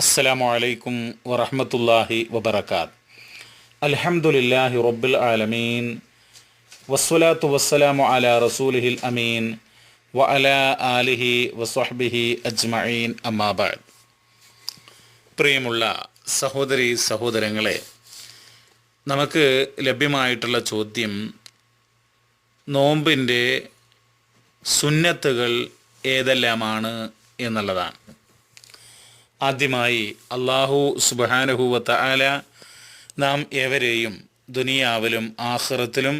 അസ്സലാമു അലൈക്കും വറഹമത്തല്ലാഹി വബറകാത്ത്. അൽഹംദുലില്ലാഹി റബ്ബിൽ ആലമീൻ. വസ്വലാത്തു വസ്സലാമു അല റസൂലിഹിൽ അമീൻ. വ അല ആലിഹി വസ്വഹ്ബിഹി അജ്മഈൻ. അമ്മാബാദ് പ്രിയമുള്ള സഹോദരി സഹോദരങ്ങളെ നമുക്ക് ലഭ്യമായിട്ടുള്ള ചോദ്യം നോമ്പിന്റെ സുന്നത്തുകൾ ഏതെല്ലാമാണ് എന്നുള്ളതാണ്. ആദ്യമായി അള്ളാഹു സുബാനഹുവത്ത ആല നാം ഏവരെയും ദുനിയാവിലും ആഹ്റത്തിലും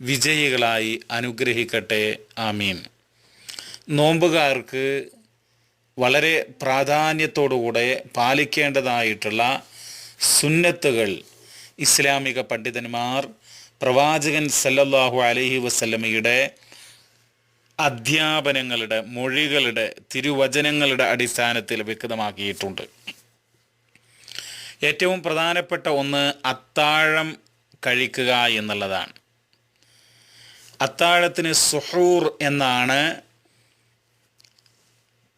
വിജയികളായി അനുഗ്രഹിക്കട്ടെ. ആമീൻ. നോമ്പുകാർക്ക് വളരെ പ്രാധാന്യത്തോടുകൂടെ പാലിക്കേണ്ടതായിട്ടുള്ള സുന്നത്തുകൾ ഇസ്ലാമിക പണ്ഡിതന്മാർ പ്രവാചകൻ സല്ലല്ലാഹു അലഹി വസല്ലമയുടെ അധ്യാപനങ്ങളുടെ മൊഴികളുടെ തിരുവചനങ്ങളുടെ അടിസ്ഥാനത്തിൽ വ്യക്തമാക്കിയിട്ടുണ്ട്. ഏറ്റവും പ്രധാനപ്പെട്ട ഒന്ന് അത്താഴം കഴിക്കുക എന്നുള്ളതാണ്. അത്താഴത്തിന് സുഹൂർ എന്നാണ്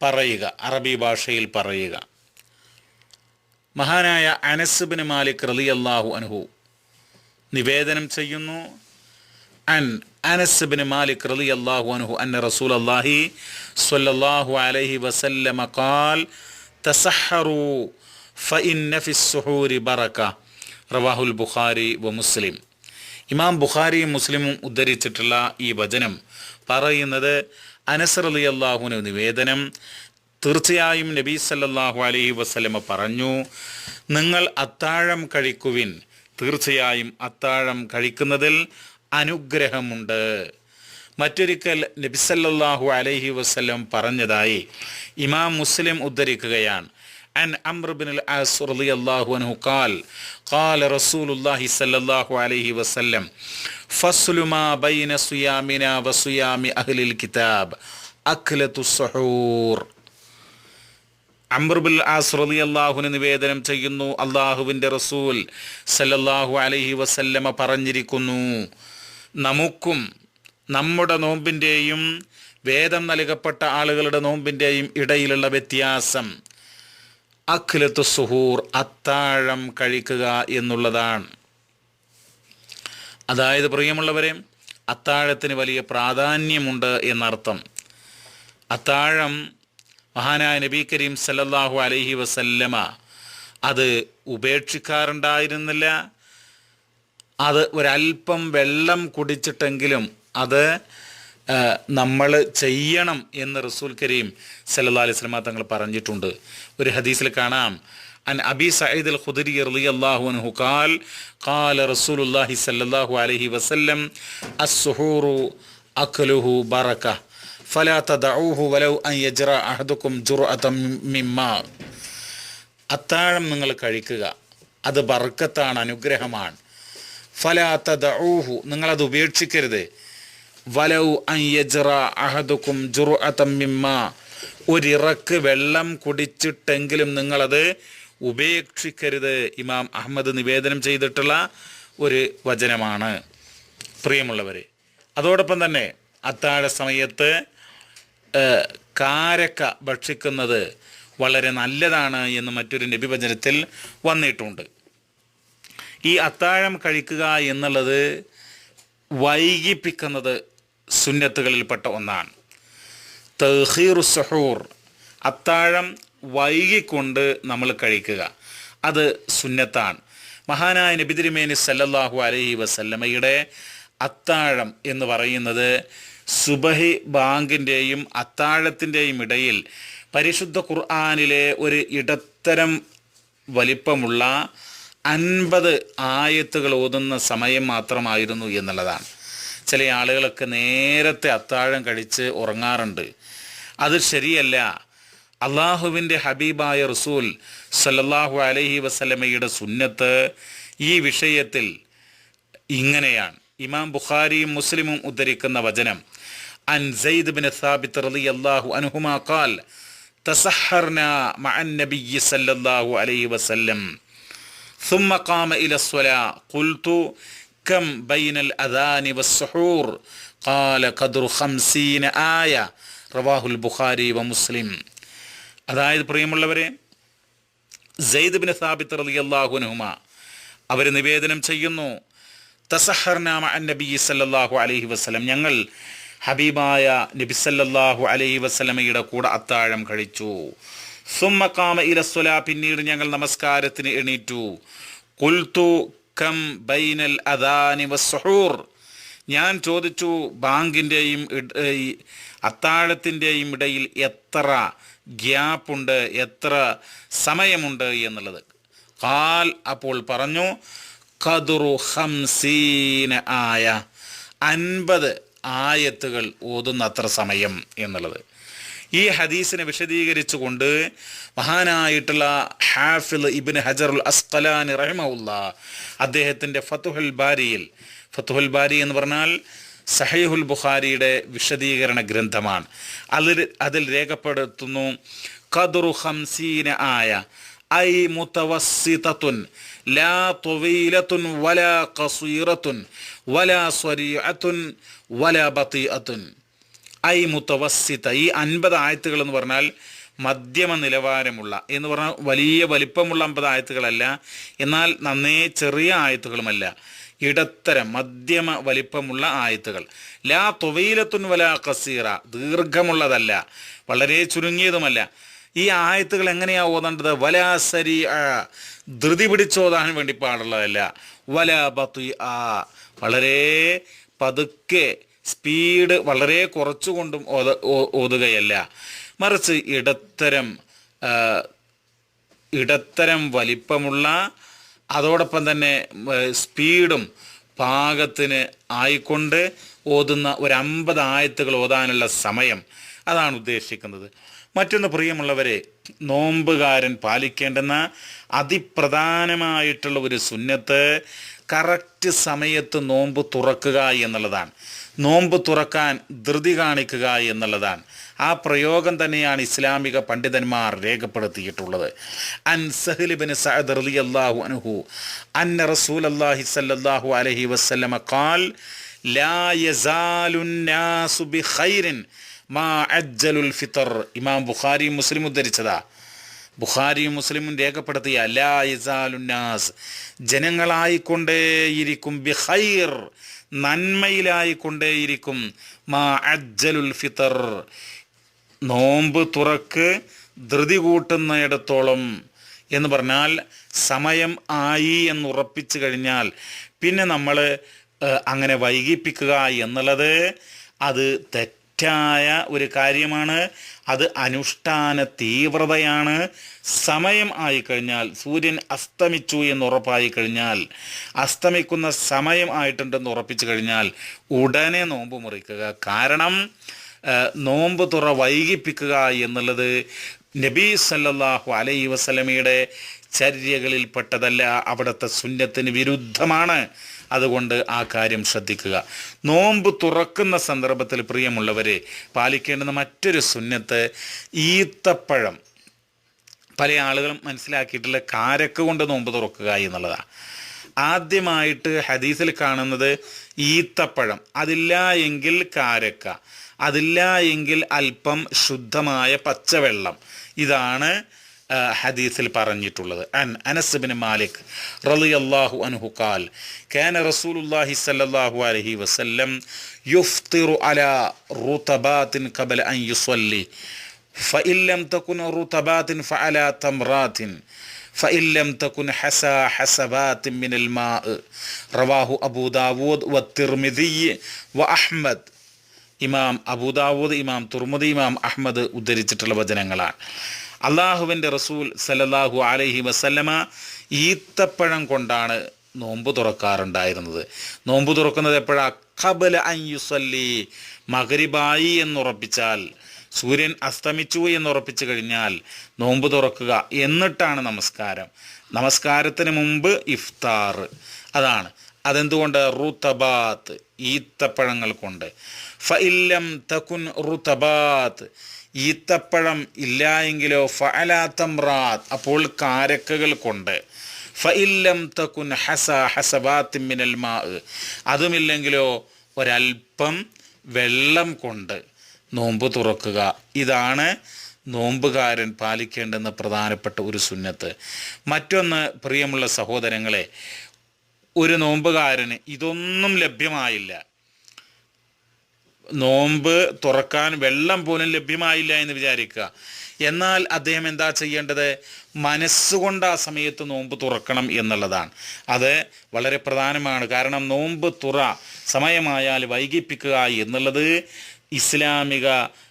പറയുക അറബി ഭാഷയിൽ പറയുക. മഹാനായ അനസ്ബിന് മാലിക് റലി അള്ളാഹു അനുഹു നിവേദനം ചെയ്യുന്നു അൻ അനസ് ബിൻ മാലിക് റളിയല്ലാഹു അൻഹു അന്ന റസൂൽ അല്ലാഹി സ്വല്ലല്ലാഹു അലൈഹി വസല്ലമ ഖാൽ തസഹറു ഫഇന്ന ഫിസ്സുഹൂരി സുഹൂരി ബറക റവാഹുൽ ബുഖാരി വ മുസ്ലിം. ഇമാം ബുഖാരിയും മുസ്ലിമും ഉദ്ധരിച്ചിട്ടുള്ള ഈ വചനം പറയുന്നത് അനസ് റളിയല്ലാഹുവിന് നിവേദനം. തീർച്ചയായും നബി സല്ലല്ലാഹു അലൈഹി വസല്ലമ പറഞ്ഞു നിങ്ങൾ അത്താഴം കഴിക്കുവിൻ. തീർച്ചയായും അത്താഴം കഴിക്കുന്നതിൽ അനുഗ്രഹമുണ്ട്. മറ്റൊരിക്കൽ നബിസല്ലാഹു അലൈഹി വസ്ലം പറഞ്ഞതായി ഇമാം മുസ്ലിം ഉദ്ധരിക്കുകയാണ്. ആസ് നിവേദനം ചെയ്യുന്നു അള്ളാഹുവിന്റെ റസൂൽ സല്ലല്ലാഹു അലൈഹി പറഞ്ഞിരിക്കുന്നു നമുക്കും നമ്മുടെ നോമ്പിന്റെയും വേദം നൽകപ്പെട്ട ആളുകളുടെ നോമ്പിന്റെയും ഇടയിലുള്ള വ്യത്യാസം. അഖിലത്ത് സുഹൂർ അത്താഴം കഴിക്കുക എന്നുള്ളതാണ്. അതായത് പ്രിയമുള്ളവരെ അത്താഴത്തിന് വലിയ പ്രാധാന്യമുണ്ട് എന്നർത്ഥം. അത്താഴം മഹാനായ നബി കരീം സല്ലല്ലാഹു അലൈഹി വസല്ലമ അത് ഉപേക്ഷിക്കാറുണ്ടായിരുന്നില്ല അത് ഒരല്പം വെള്ളം കുടിച്ചിട്ടെങ്കിലും അത് നമ്മൾ ചെയ്യണം എന്ന് റസൂൽ കരീം സല്ലാ അലൈഹി സ്വലമ തങ്ങൾ പറഞ്ഞിട്ടുണ്ട്. ഒരു ഹദീസിൽ കാണാം. അൻ അബി സയ്യിദ് അൽ ഖുദരി റളിയല്ലാഹു അൻഹു ഖാൽ ഖാല റസൂലുള്ളാഹി സല്ലല്ലാഹു അലൈഹി വസല്ലം അസ്സുഹൂറു അക്ലുഹു ബറക ഫലാ തദഊഹു വലൗ അൻ യജ്റ അഹദുക്കും ജുർഅതം മിമ്മാ. അത്താഴം നിങ്ങൾ കഴിക്കുക. അത് ബർക്കത്താണ് അനുഗ്രഹമാണ്. ഫലാ ദഊഹു നിങ്ങളത് ഉപേക്ഷിക്കരുത്. വലൗ അൻ യജ്റ അഹദുക്കും ജുറു അതമ്മിമ്മ ഒരിറക്ക് വെള്ളം കുടിച്ചിട്ടെങ്കിലും നിങ്ങളത് ഉപേക്ഷിക്കരുത് ഇമാം അഹമ്മദ് നിവേദനം ചെയ്തിട്ടുള്ള ഒരു വചനമാണ്. പ്രിയമുള്ളവരെ അതോടൊപ്പം തന്നെ അത്താഴ സമയത്ത് കാരക്ക ഭക്ഷിക്കുന്നത് വളരെ നല്ലതാണ് എന്ന് മറ്റൊരു നബിവചനത്തിൽ വന്നിട്ടുണ്ട്. ഈ അത്താഴം കഴിക്കുക എന്നുള്ളത് വൈകിപ്പിക്കുന്നത് സുന്നത്തുകളിൽപ്പെട്ട ഒന്നാണ്. തഹീറു സഹൂർ അത്താഴം വൈകിക്കൊണ്ട് നമ്മൾ കഴിക്കുക. അത് സുന്നത്താണ്. മഹാനായ നബിതിരുമേനി സല്ലല്ലാഹു അലൈഹി വസല്ലമയുടെ അത്താഴം എന്ന് പറയുന്നത് സുബഹി ബാങ്കിന്റെയും അത്താഴത്തിന്റെയും ഇടയിൽ പരിശുദ്ധ ഖുർആാനിലെ ഒരു ഇടത്തരം വലിപ്പമുള്ള അൻപത് ആയത്തുകൾ ഓതുന്ന സമയം മാത്രമായിരുന്നു എന്നുള്ളതാണ്. ചില ആളുകളൊക്കെ നേരത്തെ അത്താഴം കഴിച്ച് ഉറങ്ങാറുണ്ട്. അത് ശരിയല്ല. അള്ളാഹുവിന്റെ ഹബീബായ റസൂൽ സല്ലാഹു അലഹി വസലമയുടെ സുന്നത്ത് ഈ വിഷയത്തിൽ ഇങ്ങനെയാണ്. ഇമാം ബുഖാരിയും മുസ്ലിമും ഉദ്ധരിക്കുന്ന വചനം അൻ സെയ്ദ് ബിൻ സാബിത്ത് റളിയല്ലാഹു അൻഹുമാ ഖാൽ തസഹർന മഅൻ സല്ലല്ലാഹു അലൈഹി വസല്ലം. ثم قام إلى الصلاة قلت كم بين الأذان والسحور قال قدر خمسين آية റവാഹുൽ ബുഖാരി വ മുസ്ലിം അതായത് പ്രിയമുള്ളവരെ സെയ്ദ് ബിൻ സാബിത്ത് റളിയല്ലാഹു അൻഹുമ അവർ നിവേദനം ചെയ്യുന്നു തസഹർനാമ നബി സല്ലല്ലാഹു അലൈഹി വസല്ലം ഞങ്ങൾ ഹബീബായ നബി സല്ലല്ലാഹു അലൈഹി വസല്ലമയുടെ കൂടെ അത്താഴം കഴിച്ചു സുമ്മക്കാമ ഇലസ്വല പിന്നീട് ഞങ്ങൾ നമസ്കാരത്തിന് എണീറ്റു. കുൽത്തു കം ബൈനൽ അദാനി വസ്സുഹൂർ. ഞാൻ ചോദിച്ചു ബാങ്കിന്റെയും അത്താഴത്തിന്റെയും ഇടയിൽ എത്ര ഗ്യാപ്പുണ്ട് എത്ര സമയമുണ്ട് എന്നുള്ളത്. കാൽ അപ്പോൾ പറഞ്ഞു കതുറു ഹംസീന ആയ അൻപത് ആയത്തുകൾ ഓതുന്നത്ര സമയം എന്നുള്ളത്. ഈ ഹദീസിനെ വിശദീകരിച്ചുകൊണ്ട് മഹാനായിട്ടുള്ള ഹാഫിൽ ഇബിൻ ഹജറുൽ അസ്കലാനി റഹ്മുല്ല അദ്ദേഹത്തിന്റെ ഫത്തുഹുൽ ബാരിയിൽ ഫത്തുഹുൽ ബാരി എന്ന് പറഞ്ഞാൽ സഹീഹുൽ ബുഖാരിയുടെ വിശദീകരണ ഗ്രന്ഥമാണ്. അതിൽ അതിൽ രേഖപ്പെടുത്തുന്നു കദുറു ഹംസീന ആയ ഐ മുത്തവസിതത്തുൻ ലാ തൊവീലത്തുൻ വലാ ഖസീറത്തുൻ വലാ സ്വരീഅത്തുൻ വലാ ബതീഅത്തുൻ ഐ മുത്തവസ്സിത്ത ഈ അൻപത് ആയത്തുകൾ എന്ന് പറഞ്ഞാൽ മധ്യമ നിലവാരമുള്ള എന്ന് പറഞ്ഞാൽ വലിയ വലിപ്പമുള്ള അമ്പത് ആയത്തുകളല്ല. എന്നാൽ നന്നേ ചെറിയ ആയത്തുകളുമല്ല. ഇടത്തരം മധ്യമ വലിപ്പമുള്ള ആയത്തുകൾ. ലാ തൊവയിലത്തുൻ വല കസീറ. ദീർഘമുള്ളതല്ല. വളരെ ചുരുങ്ങിയതുമല്ല. ഈ ആയത്തുകൾ എങ്ങനെയാ ഓതേണ്ടത് വല സരി ധൃതി പിടിച്ചോതാൻ വേണ്ടി പാടുള്ളതല്ല. വല ബത്തു ആ വളരെ പതുക്കെ സ്പീഡ് വളരെ കുറച്ചുകൊണ്ടും ഓത ഓതുകയല്ല. മറിച്ച് ഇടത്തരം ഇടത്തരം വലിപ്പമുള്ള അതോടൊപ്പം തന്നെ സ്പീഡും പാകത്തിന് ആയിക്കൊണ്ട് ഓതുന്ന ഒരു അമ്പത് ആയത്തുകൾ ഓതാനുള്ള സമയം അതാണ് ഉദ്ദേശിക്കുന്നത്. മറ്റൊന്ന് പ്രിയമുള്ളവരെ നോമ്പുകാരൻ പാലിക്കേണ്ടുന്ന അതിപ്രധാനമായിട്ടുള്ള ഒരു സുന്നത്ത് കറക്റ്റ് സമയത്ത് നോമ്പ് തുറക്കുക എന്നുള്ളതാണ്. നോമ്പ് തുറക്കാൻ ധൃതി കാണിക്കുക എന്നുള്ളതാണ്. ആ പ്രയോഗം തന്നെയാണ് ഇസ്ലാമിക പണ്ഡിതന്മാർ രേഖപ്പെടുത്തിയിട്ടുള്ളത്. അൻ സഹലിബിൻ സഅദ് റളിയല്ലാഹു അൻഹു അന്ന റസൂൽ അള്ളാഹി സല്ലാഹു അലൈഹി വസ്ലമ ഖാൽ ലാ ബിഖൈറിൻ മാ അജ്ജലുൽ ഫിത്തർ. ഇമാം ബുഖാരി മുസ്ലിം ഉദ്ധരിച്ചതാ. ബുഖാരിയും മുസ്ലിമും രേഖപ്പെടുത്തിയ ലാ യസാലുന്നാസ് ജനങ്ങളായിക്കൊണ്ടേയിരിക്കും ബിഹൈർ നന്മയിലായിക്കൊണ്ടേയിരിക്കും മാ അജ്ജലുൽ ഫിത്തർ. നോമ്പ് തുറക്ക് ധൃതി കൂട്ടുന്നിടത്തോളം എന്ന് പറഞ്ഞാൽ സമയം ആയി എന്ന് ഉറപ്പിച്ചു കഴിഞ്ഞാൽ പിന്നെ നമ്മൾ അങ്ങനെ വൈകിപ്പിക്കുക എന്നുള്ളത് അത് തെറ്റായ ഒരു കാര്യമാണ്. അത് അനുഷ്ഠാന തീവ്രതയാണ്. സമയം ആയിക്കഴിഞ്ഞാൽ സൂര്യൻ അസ്തമിച്ചു എന്ന് ഉറപ്പായി കഴിഞ്ഞാൽ അസ്തമിക്കുന്ന സമയം ആയിട്ടുണ്ടെന്ന് ഉറപ്പിച്ചു കഴിഞ്ഞാൽ ഉടനെ നോമ്പ് മുറിക്കുക. കാരണം നോമ്പ് തുറ വൈകിപ്പിക്കുക എന്നുള്ളത് നബി സല്ലാഹു അലൈ വസലമയുടെ ചര്യകളിൽപ്പെട്ടതല്ല അവിടുത്തെ സുന്നത്തിന് വിരുദ്ധമാണ്. അതുകൊണ്ട് ആ കാര്യം ശ്രദ്ധിക്കുക. നോമ്പ് തുറക്കുന്ന സന്ദർഭത്തിൽ പ്രിയമുള്ളവരെ പാലിക്കേണ്ടുന്ന മറ്റൊരു സുന്നത്ത് ഈത്തപ്പഴം. പല ആളുകളും മനസ്സിലാക്കിയിട്ടുള്ള കാരക്ക് കൊണ്ട് നോമ്പ് തുറക്കുക എന്നുള്ളതാണ്. ആദ്യമായിട്ട് ഹദീസിൽ കാണുന്നത് ഈത്തപ്പഴം. അതില്ല എങ്കിൽ കാരക്ക. അതില്ല എങ്കിൽ അല്പം ശുദ്ധമായ പച്ചവെള്ളം. ഇതാണ് ഹദീസിൽ പറഞ്ഞിട്ടുള്ളത് അൻ അനസ് മാലിക് റളിയല്ലാഹു അൻഹു ഖാൽ കാന റസൂലുള്ളാഹി സ്വല്ലല്ലാഹു അലൈഹി വസല്ലം യുഫ്തിറു അലാ റുതബാത്തിൻ ഖബല അൻ യുസല്ലി فإن لم تكن رطبات فعلى تمرات فإن لم تكن حسى حسبات من الماء رواه أبو داود والترمذي وأحمد ഇമാം അബൂദാവൂദ് ഇമാം തുർമുദ് ഇമാം അഹമ്മദ് ഉദ്ധരിച്ചിട്ടുള്ള വചനങ്ങളാണ്. അള്ളാഹുവിന്റെ റസൂൽ സലല്ലാഹു അലഹി വസല്ലമ ഈത്തപ്പഴം കൊണ്ടാണ് നോമ്പ് തുറക്കാറുണ്ടായിരുന്നത്. നോമ്പ് തുറക്കുന്നത് എപ്പോഴാണ് ഖബല അയ്യുസല്ലി മകരിബായി എന്നുറപ്പിച്ചാൽ സൂര്യൻ അസ്തമിച്ചു എന്നുറപ്പിച്ചു കഴിഞ്ഞാൽ നോമ്പ് തുറക്കുക എന്നിട്ടാണ് നമസ്കാരം. നമസ്കാരത്തിന് മുമ്പ് ഇഫ്താർ. അതാണ്. അതെന്തുകൊണ്ട്? റുതബാത്ത് ഈത്തപ്പഴങ്ങൾ കൊണ്ട്. ഫഇല്ലം തകുൻ റുതബാത്ത് ഈത്തപ്പഴം ഇല്ല എങ്കിലോ ഫഅലാത്തമ്രാത്ത് അപ്പോൾ കാരക്കകൾ കൊണ്ട്. ഫഇല്ലം തകുൻ ഹസ ഹസബാത്ത് മിനൽ മാ അതുമില്ലെങ്കിലോ ഒരൽപ്പം വെള്ളം കൊണ്ട് നോമ്പ് തുറക്കുക. ഇതാണ് നോമ്പുകാരൻ പാലിക്കേണ്ടുന്ന പ്രധാനപ്പെട്ട ഒരു സുന്നത്ത്. മറ്റൊന്ന് പ്രിയമുള്ള സഹോദരങ്ങളെ ഒരു നോമ്പുകാരന് ഇതൊന്നും ലഭ്യമായില്ല. നോമ്പ് തുറക്കാൻ വെള്ളം പോലും ലഭ്യമായില്ല എന്ന് വിചാരിക്കുക. എന്നാൽ അദ്ദേഹം എന്താ ചെയ്യേണ്ടത്? മനസ്സുകൊണ്ട് ആ സമയത്ത് നോമ്പ് തുറക്കണം എന്നുള്ളതാണ്. അത് വളരെ പ്രധാനമാണ്. കാരണം നോമ്പ് തുറ സമയമായാൽ വൈകിപ്പിക്കുക എന്നുള്ളത് ഇസ്ലാമിക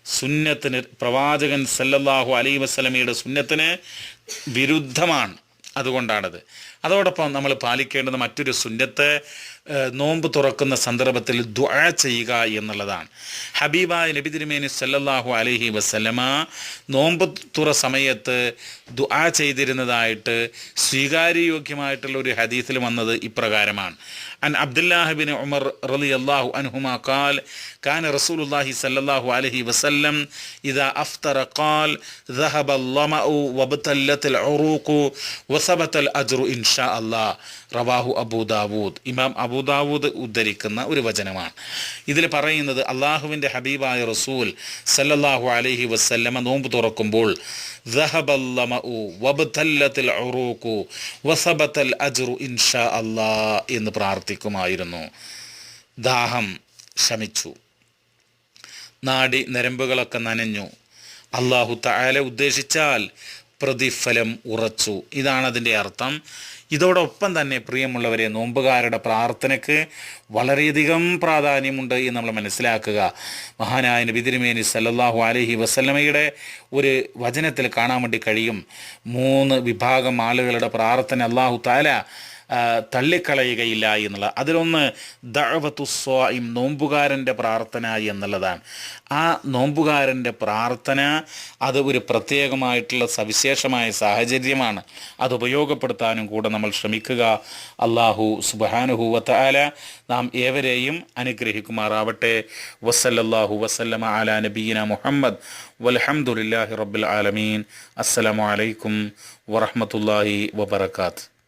സുന്നത്തിന് പ്രവാചകൻ സല്ലല്ലാഹു അലൈ വസ്ലമയുടെ സുന്നത്തിന് വിരുദ്ധമാണ്. അതുകൊണ്ടാണത്. അതോടൊപ്പം നമ്മൾ പാലിക്കേണ്ടുന്ന മറ്റൊരു സുന്നത്ത് നോമ്പ് തുറക്കുന്ന സന്ദർഭത്തിൽ ദുആ ചെയ്യുക എന്നുള്ളതാണ്. ഹബീബായ നബി തിരുമേനി സല്ലല്ലാഹു അലഹി വസ്ലമ നോമ്പ് തുറ സമയത്ത് ദുആ ചെയ്തിരുന്നതായിട്ട് സ്വീകാര്യയോഗ്യമായിട്ടുള്ള ഒരു ഹദീസിൽ വന്നത് ഇപ്രകാരമാണ്. അൻ അബ്ദുല്ലാഹിബിൻ ഉമർ റലി അള്ളാഹു അൻഹുമ കാൽ كان رسول الله صلى الله عليه وسلم إذا أفطر قال ذهب الظمأ وابتلت العروق وثبت الأجر إن شاء الله റവാഹു അബൂദാവൂദ് ഇമാം അബൂദാവൂദ് ഉദ്ധരിക്കുന്ന ഒരു വചനമാണ് ഇതിൽ പറയുന്നത് അള്ളാഹുവിൻ്റെ ഹബീബായ റസൂൽ സല്ലല്ലാഹു അലൈഹി വസല്ലമ നോമ്പ് തുറക്കുമ്പോൾ എന്ന് പ്രാർത്ഥിക്കുമായിരുന്നു. ദാഹം ശമിച്ചു. നാടി നരമ്പുകളൊക്കെ നനഞ്ഞു. അള്ളാഹു തായാലെ ഉദ്ദേശിച്ചാൽ പ്രതിഫലം ഉറച്ചു. ഇതാണതിന്റെ അർത്ഥം. ഇതോടൊപ്പം തന്നെ പ്രിയമുള്ളവരെ നോമ്പുകാരുടെ പ്രാർത്ഥനയ്ക്ക് വളരെയധികം പ്രാധാന്യമുണ്ട് എന്ന് നമ്മൾ മനസ്സിലാക്കുക. മഹാനായ നബി തിരുമേനി സല്ലല്ലാഹു അലൈഹി വസല്ലമയുടെ ഒരു വചനത്തിൽ കാണാൻ വേണ്ടി കഴിയും. മൂന്ന് വിഭാഗം ആളുകളുടെ പ്രാർത്ഥന അള്ളാഹു താല തള്ളിക്കളയുകയില്ല എന്നുള്ള. അതിലൊന്ന് ദഴവത്തുസ്വായും നോമ്പുകാരന്റെ പ്രാർത്ഥന എന്നുള്ളതാണ്. ആ നോമ്പുകാരന്റെ പ്രാർത്ഥന അത് ഒരു പ്രത്യേകമായിട്ടുള്ള സവിശേഷമായ സാഹചര്യമാണ്. അത് ഉപയോഗപ്പെടുത്താനും കൂടെ നമ്മൾ ശ്രമിക്കുക. അള്ളാഹു സുബാനുഹൂവത്താല നാം ഏവരെയും അനുഗ്രഹിക്കുമാറാവട്ടെ. വസല്ലല്ലാഹു വസല്ലമ അല നബീന മുഹമ്മദ്. വലഹമുല്ലാഹി റബ്ബിൽ ആലമീൻ. അസ്സലാമലൈക്കും അലൈക്കും വറഹ്മത്തുള്ളാഹി വബറകാത്ത്